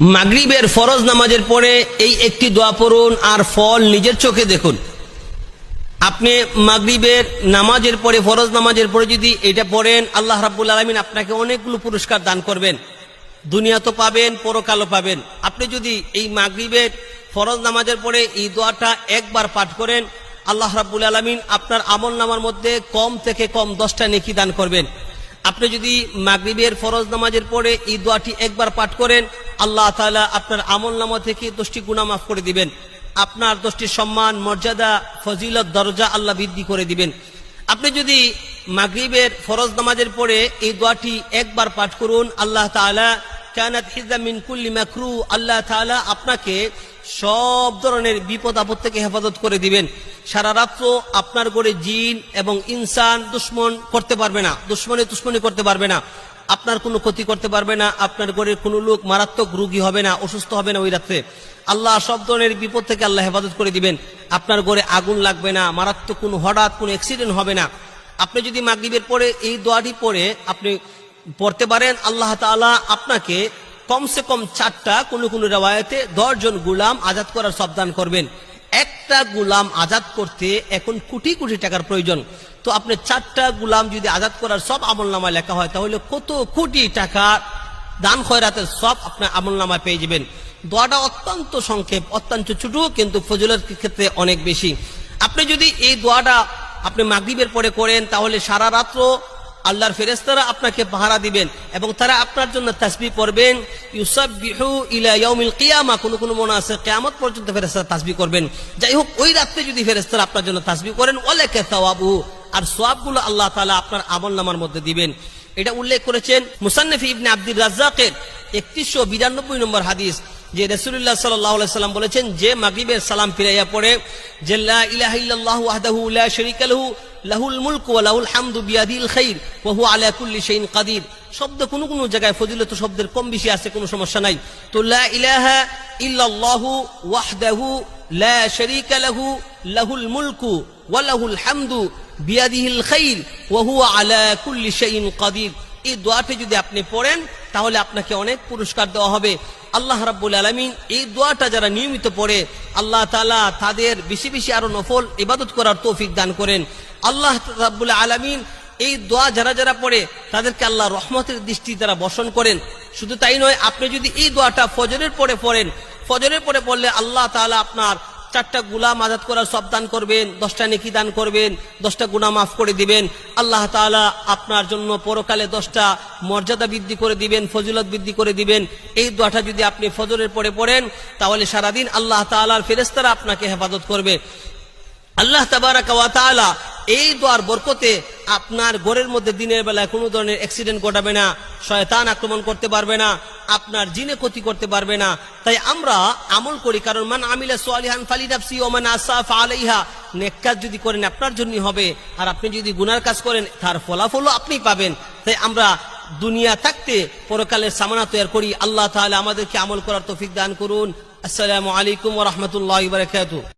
মাগরিবের ফরজ নামাজের পরে এই একটি দোয়া পড়ুন আর ফল নিজের চোখে দেখুন। আপনি মাগরিবের নামাজের পরে, ফরজ নামাজের পরে যদি এটা পড়েন, আল্লাহ রাবুল আলমিন আপনাকে অনেকগুলো পুরস্কার দান করবেন। দুনিয়া তো পাবেন, পরকালও পাবেন। আপনি যদি এই মাগরিবের ফরজ নামাজের পরে এই দোয়াটা একবার পাঠ করেন, আল্লাহ রাব্বুল আলমিন আপনার আমল নামার মধ্যে কম থেকে কম দশটা নেকি দান করবেন। আপনি যদি মাগরিবের ফরজ নামাজের পরে এই দোয়াটি একবার পাঠ করেন, আল্লাহ তাআলা আপনার আমল নামা থেকে দশটি গুণা মাফ করে দিবেন। আপনার দশটি সম্মান, মর্যাদা, ফজিলত, দরজা আল্লাহ বৃদ্ধি করে দিবেন। আপনি যদি মাগরিবের ফরজ নামাজের পরে এই দোয়াটি একবার পাঠ করুন, আল্লাহ তাআলা, কানাত হিজা মিন কুল্লি মাকরু, আল্লাহ তাআলা আপনাকে সব ধরনের বিপদ আপদ থেকে হেফাজত করে দিবেন। সারা রাত্র আপনার গড়ে জিন এবং ইনসান দুশ্মন করতে পারবে না। দুশ্মনে দুশ্মনী করতে পারবে না। আপনার কোনো ক্ষতি করতে পারবে না। আপনার ঘরের কোনো লোক মারাত্মক রোগী হবে না, অসুস্থ হবে না ওই রাত্রে। আল্লাহ সব ধরনের বিপদ থেকে আল্লাহ হেফাজত করে দিবেন। আপনার ঘরে আগুন লাগবে না, মারাত্মক কোনো হঠাৎ কোনো অ্যাক্সিডেন্ট হবে না। আপনি যদি মাগরিবের পরে এই দোয়াটি পড়ে আপনি পড়তে পারেন, আল্লাহ তাআলা আপনাকে কমসে কম চারটা কোন কোন রেওয়ায়তে দশজন গুলাম আজাদ করার সাবধান করবেন। একটা গুলাম আজাদ করতে এখন কোটি কোটি টাকার প্রয়োজন। তো আপনি চারটা গুলাম যদি আজাদ করার সব আমল নামায় লেখা হয়, তাহলে কত কোটি টাকা দান খয়রাতের সব আপনার আমল নামায় পেয়ে যাবেন। দোয়াটা অত্যন্ত সংক্ষেপ, অত্যন্ত ছোট, কিন্তু ফজলের ক্ষেত্রে অনেক বেশি। আপনি যদি এই দোয়াটা আপনি মাগরিবের পরে করেন, তাহলে সারা রাত্র আল্লাহর ফেরেস্তারা আপনাকে পাহারা দিবেন এবং তারা আপনার জন্য তাসবি পড়বেন। ইউসাববিহু ইলা ইয়াউমিল কিয়ামা। কোন কোন মনে আছে কিয়ামত পর্যন্ত ফেরেস্তারা তাসবি করবেন। যাই হোক, ওই রাত্রে যদি ফেরেস্তারা আপনার জন্য তাসবি করেন, ওয়ালাকা তাওয়াবু আর সোয়াবগুলো আল্লাহ তাআলা আপনার আমল নামার মধ্যে দিবেন। এটা উল্লেখ করেছেন মুসান্নফ ইবনে আব্দুর রাজ্জাকের একত্রিশশো বিরানব্বই নম্বর হাদিস, যে রসুল্লাহ সাল্লাম বলেছেন, যে মাগরিবের সালাম ফিরাইয়া পড়ে, যে ইলাহা ইল্লাল্লাহু লাহুল মুলকু ওয়া লাহুল হামদু বিয়াদিল খাইর, ওয়া হুয়া আলা কুল্লি শাইইন কাদির। শব্দ কোন কোন জায়গায় ফজিলত শব্দের কম বেশি আছে, কোনো সমস্যা নাই। তো লা ইলাহা ইল্লাল্লাহু ওয়াহদাহু লা শারীকা লাহু, লাহুল মুলকু ওয়া লাহুল হামদু বিয়াদিহিল খাইর, ওয়া হুয়া আলা কুল্লি শাইইন কাদির। এই দোয়াটি যদি আপনি পড়েন তাহলে আপনাকে অনেক পুরস্কার দেওয়া হবে। আল্লাহ রাব্বুল আলমিন এই দোয়াটা যারা নিয়মিত পড়ে, আল্লাহ তালা তাদের বেশি বেশি আরও নফল ইবাদত করার তৌফিক দান করেন। আল্লাহ রাব্বুল আলমিন এই দোয়া যারা যারা পড়ে, তাদেরকে আল্লাহ রহমতের দৃষ্টি তারা বসন করেন। শুধু তাই নয়, আপনি যদি এই দোয়াটা ফজরের পরে পড়েন, ফজরের পরে পড়লে আল্লাহ তাআলা আপনার চারটা গুলাম আজাদ করার সব দান করবেন, দশটা নেকি দান করবেন, দশটা গুণা মাফ করে দিবেন। আল্লাহ তাআলা আপনার জন্য পরকালে দশটা মর্যাদা বৃদ্ধি করে দিবেন, ফজিলত বৃদ্ধি করে দিবেন। এই দোয়াটা যদি আপনি ফজরের পরে পড়েন, তাহলে সারাদিন আল্লাহ তাআলার ফেরেস্তারা আপনাকে হেফাজত করবে। আল্লাহ তাবারাক এই দোয়ার বরকতে আপনার ঘরের মধ্যে দিনের বেলায় কোনো ধরনের অ্যাক্সিডেন্ট ঘটাবে না, শয়তান আক্রমণ করতে পারবে না আপনার জিনে ক্ষতি করতে পারবে না। তাই আমরা আমল করি, কারণ মান আমিলা সোয়ালিহান ফালি নাফসি ও মান আসাফ আলাইহা। নেক কাজ যদি করেন, আপনার জন্যই হবে। আর আপনি যদি গুনার কাজ করেন, তার ফলাফলও আপনি পাবেন। তাই আমরা দুনিয়া থাকতে পরকালের সামানা তৈরি করি। আল্লাহ তাহলে আমাদেরকে আমল করার তৌফিক দান করুন। আসসালামু আলাইকুম ওয়া রাহমাতুল্লাহি ওয়া বারাকাতুহু।